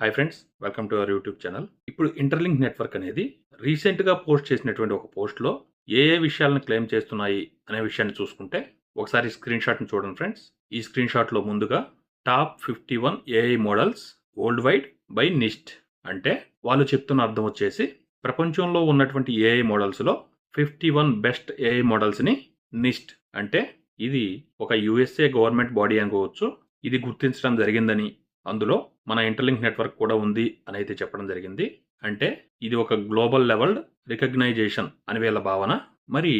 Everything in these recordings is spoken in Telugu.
Hi friends welcome to our YouTube channel ఇప్పుడు ఇంటర్లింక్ నెట్వర్క్ అనేది రీసెంట్గా పోస్ట్ చేసినటువంటి ఒక పోస్ట్లో ఏ ఏ విషయాలను క్లెయిమ్ చేస్తున్నాయి అనే విషయాన్ని చూసుకుంటే ఒకసారి స్క్రీన్ షాట్ని చూడండి ఫ్రెండ్స్ ఈ స్క్రీన్ షాట్లో ముందుగా top fifty one AI models worldwide by NIST అంటే వాళ్ళు చెప్తున్న అర్థం వచ్చేసి ప్రపంచంలో ఉన్నటువంటి ఏఐ మోడల్స్లో ఫిఫ్టీ వన్ బెస్ట్ ఏఐ మోడల్స్ని నిస్ట్ అంటే ఇది ఒక యుఎస్ఏ గవర్నమెంట్ బాడీ అనుకోవచ్చు. ఇది గుర్తించడం జరిగిందని అందులో మన ఇంటర్లింక్ నెట్వర్క్ కూడా ఉంది అని అయితే చెప్పడం జరిగింది. అంటే ఇది ఒక గ్లోబల్ లెవెల్ రికగ్నైజేషన్ అని వీళ్ళ భావన. మరి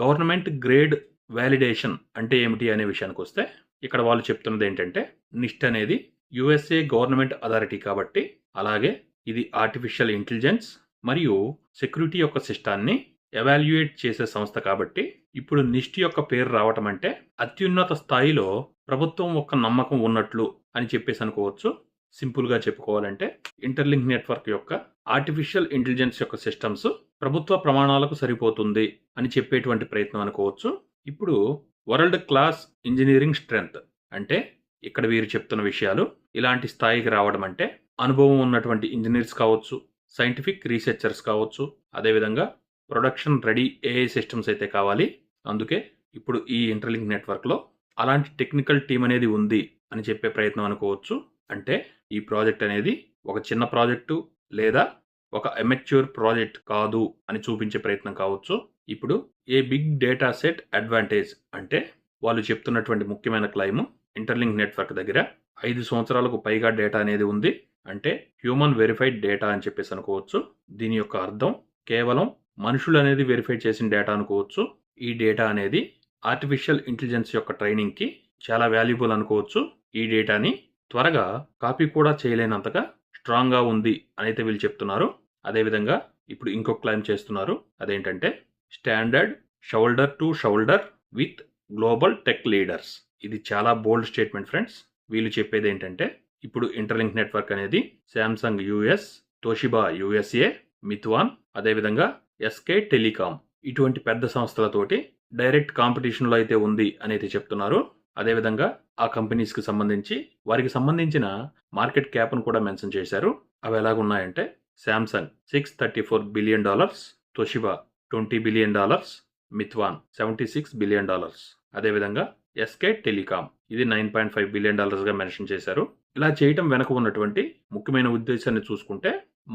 గవర్నమెంట్ గ్రేడ్ వ్యాలిడేషన్ అంటే ఏమిటి అనే విషయానికి వస్తే ఇక్కడ వాళ్ళు చెప్తున్నది ఏంటంటే నిస్ట్ అనేది యుఎస్ఏ గవర్నమెంట్ అథారిటీ కాబట్టి అలాగే ఇది ఆర్టిఫిషియల్ ఇంటెలిజెన్స్ మరియు సెక్యూరిటీ యొక్క సిస్టాన్ని ఎవాల్యుయేట్ చేసే సంస్థ కాబట్టి ఇప్పుడు నిష్టి యొక్క పేరు రావటం అంటే అత్యున్నత స్థాయిలో ప్రభుత్వం ఒక నమ్మకం ఉన్నట్లు అని చెప్పేసి అనుకోవచ్చు. సింపుల్గా చెప్పుకోవాలంటే ఇంటర్లింక్ నెట్వర్క్ యొక్క ఆర్టిఫిషియల్ ఇంటెలిజెన్స్ యొక్క సిస్టమ్స్ ప్రభుత్వ ప్రమాణాలకు సరిపోతుంది అని చెప్పేటువంటి ప్రయత్నం అనుకోవచ్చు. ఇప్పుడు వరల్డ్ క్లాస్ ఇంజనీరింగ్ స్ట్రెంగ్త్ అంటే ఇక్కడ వీరు చెప్తున్న విషయాలు ఇలాంటి స్థాయికి రావడం అంటే అనుభవం ఉన్నటువంటి ఇంజనీర్స్ కావచ్చు సైంటిఫిక్ రీసెర్చర్స్ కావచ్చు అదేవిధంగా ప్రొడక్షన్ రెడీ ఏఐ సిస్టమ్స్ అయితే కావాలి. అందుకే ఇప్పుడు ఈ ఇంటర్లింక్ నెట్వర్క్లో అలాంటి టెక్నికల్ టీం అనేది ఉంది అని చెప్పే ప్రయత్నం అనుకోవచ్చు. అంటే ఈ ప్రాజెక్ట్ అనేది ఒక చిన్న ప్రాజెక్టు లేదా ఒక ఎమెచ్యూర్ ప్రాజెక్ట్ కాదు అని చూపించే ప్రయత్నం కావచ్చు. ఇప్పుడు ఏ బిగ్ డేటా సెట్ అడ్వాంటేజ్ అంటే వాళ్ళు చెప్తున్నటువంటి ముఖ్యమైన క్లైమ్ ఇంటర్లింక్ నెట్వర్క్ దగ్గర ఐదు సంవత్సరాలకు పైగా డేటా అనేది ఉంది. అంటే హ్యూమన్ వెరిఫైడ్ డేటా అని చెప్పేసి అనుకోవచ్చు. దీని యొక్క అర్థం కేవలం మనుషులు అనేది వెరిఫై చేసిన డేటా అనుకోవచ్చు. ఈ డేటా అనేది ఆర్టిఫిషియల్ ఇంటెలిజెన్స్ యొక్క ట్రైనింగ్కి చాలా వాల్యుబుల్ అనుకోవచ్చు. ఈ డేటాని త్వరగా కాపీ కూడా చేయలేనంతగా స్ట్రాంగ్గా ఉంది అనైతే వీళ్ళు చెప్తున్నారు. అదేవిధంగా ఇప్పుడు ఇంకొక క్లైమ్ చేస్తున్నారు. అదేంటంటే standard shoulder to shoulder with global tech leaders ఇది చాలా బోల్డ్ స్టేట్మెంట్ ఫ్రెండ్స్ వీళ్ళు చెప్పేది ఏంటంటే ఇప్పుడు ఇంటర్లింక్ నెట్వర్క్ అనేది శాంసంగ్ యుఎస్ తోషిబా యుఎస్ఏ మిత్వాన్ అదేవిధంగా ఎస్కే టెలికాం ఇటువంటి పెద్ద సంస్థలతోటి డైరెక్ట్ కాంపిటీషన్లో అయితే ఉంది అనేది చెప్తున్నారు. అదేవిధంగా ఆ కంపెనీస్కి సంబంధించి వారికి సంబంధించిన మార్కెట్ క్యాప్ను కూడా మెన్షన్ చేశారు. అవి ఎలాగున్నాయంటే Samsung six thirty four billion dollars Toshiba twenty billion dollars మిత్వాన్ seventy six billion dollars. అదేవిధంగా ఎస్కే టెలికామ్ ఇది నైన్ పాయింట్ ఫైవ్ బిలియన్ డాలర్స్గా మెన్షన్ చేశారు. ఇలా చేయటం వెనక ఉన్నటువంటి ముఖ్యమైన ఉద్దేశాన్ని చూసుకుంటే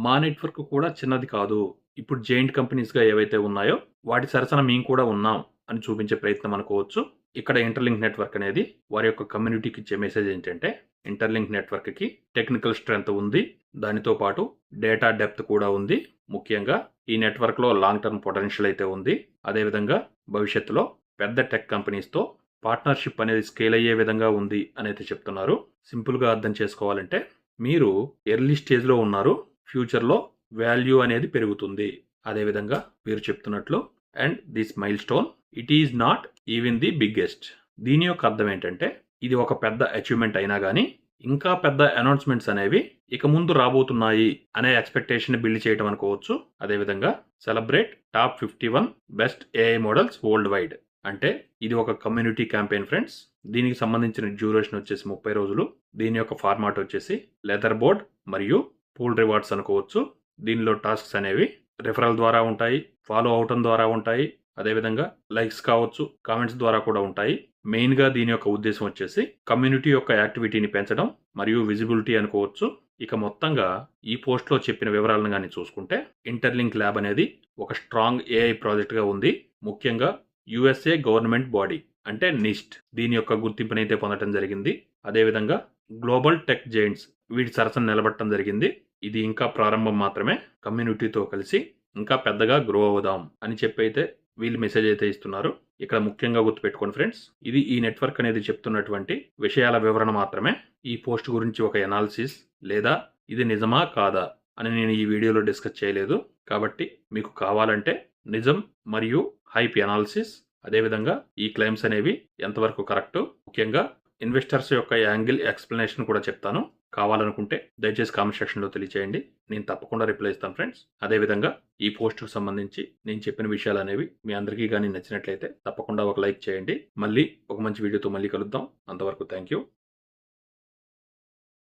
మా నెట్వర్క్ కూడా చిన్నది కాదు. ఇప్పుడు జెయింట్ కంపెనీస్గా ఏవైతే ఉన్నాయో వాటి సరసన మేము కూడా ఉన్నాం అని చూపించే ప్రయత్నం అనుకోవచ్చు. ఇక్కడ ఇంటర్లింక్ నెట్వర్క్ అనేది వారి యొక్క కమ్యూనిటీకి ఇచ్చే మెసేజ్ ఏంటంటే ఇంటర్లింక్ నెట్వర్క్కి టెక్నికల్ స్ట్రెంగ్త్ ఉంది. దానితో పాటు డేటా డెప్త్ కూడా ఉంది. ముఖ్యంగా ఈ నెట్వర్క్లో లాంగ్ టర్మ్ పొటెన్షియల్ అయితే ఉంది. అదేవిధంగా భవిష్యత్తులో పెద్ద టెక్ కంపెనీస్తో పార్ట్నర్షిప్ అనేది స్కేల్ అయ్యే విధంగా ఉంది అనేది చెప్తున్నారు. సింపుల్గా అర్థం చేసుకోవాలంటే మీరు ఎర్లీ స్టేజ్లో ఉన్నారు. ఫ్యూచర్లో వాల్యూ అనేది పెరుగుతుంది. అదేవిధంగా మీరు చెప్తున్నట్లు and this milestone it is not even the biggest దీని యొక్క అర్థం ఏంటంటే ఇది ఒక పెద్ద అచీవ్మెంట్ అయినా కానీ ఇంకా పెద్ద అనౌన్స్మెంట్స్ అనేవి ఇక ముందు రాబోతున్నాయి అనే ఎక్స్పెక్టేషన్ బిల్డ్ చేయడం అనుకోవచ్చు. అదేవిధంగా celebrate top fifty one best AI models worldwide అంటే ఇది ఒక కమ్యూనిటీ క్యాంపెయిన్ ఫ్రెండ్స్ దీనికి సంబంధించిన డ్యూరేషన్ వచ్చేసి ముప్పై రోజులు. దీని యొక్క ఫార్మాట్ వచ్చేసి లెదర్ బోర్డ్ మరియు పూల్ రివార్డ్స్ అనుకోవచ్చు. దీనిలో టాస్క్స్ అనేవి రిఫరల్ ద్వారా ఉంటాయి ఫాలో అవటం ద్వారా ఉంటాయి అదేవిధంగా లైక్స్ కావచ్చు కామెంట్స్ ద్వారా కూడా ఉంటాయి. మెయిన్గా దీని యొక్క ఉద్దేశం వచ్చేసి కమ్యూనిటీ యొక్క యాక్టివిటీని పెంచడం మరియు విజిబిలిటీ అనుకోవచ్చు. ఇక మొత్తంగా ఈ పోస్ట్లో చెప్పిన వివరాలను కానీ చూసుకుంటే ఇంటర్లింక్ ల్యాబ్ అనేది ఒక స్ట్రాంగ్ ఏఐ ప్రాజెక్ట్గా ఉంది. ముఖ్యంగా యుఎస్ఏ గవర్నమెంట్ బాడీ అంటే నిస్ట్ దీని యొక్క గుర్తింపునైతే పొందడం జరిగింది. అదేవిధంగా గ్లోబల్ టెక్ జైంట్స్ వీటి సరసన నిలబడటం జరిగింది. ఇది ఇంకా ప్రారంభం మాత్రమే. కమ్యూనిటీతో కలిసి ఇంకా పెద్దగా గ్రో అవుదాం అని చెప్పైతే వీళ్ళు మెసేజ్ అయితే ఇస్తున్నారు. ఇక్కడ ముఖ్యంగా గుర్తుపెట్టుకోండి ఫ్రెండ్స్ ఇది ఈ నెట్వర్క్ అనేది చెప్తున్నటువంటి విషయాల వివరణ మాత్రమే. ఈ పోస్ట్ గురించి ఒక ఎనాలిసిస్ లేదా ఇది నిజమా కాదా అని నేను ఈ వీడియోలో డిస్కస్ చేయలేదు. కాబట్టి మీకు కావాలంటే నిజం మరియు హైప్ ఎనాలిసిస్ అదేవిధంగా ఈ క్లెయిమ్స్ అనేవి ఎంతవరకు కరెక్ట్ ముఖ్యంగా ఇన్వెస్టర్స్ యొక్క యాంగిల్ ఎక్స్ప్లెనేషన్ కూడా చెప్తాను. కావాలనుకుంటే దయచేసి కామెంట్ సెక్షన్లో తెలియచేయండి. నేను తప్పకుండా రిప్లై ఇస్తాను ఫ్రెండ్స్ అదేవిధంగా ఈ పోస్ట్కు సంబంధించి నేను చెప్పిన విషయాలు అనేవి మీ అందరికీ కానీ నచ్చినట్లయితే తప్పకుండా ఒక లైక్ చేయండి. మళ్ళీ ఒక మంచి వీడియోతో మళ్ళీ కలుద్దాం. అంతవరకు థ్యాంక్ యూ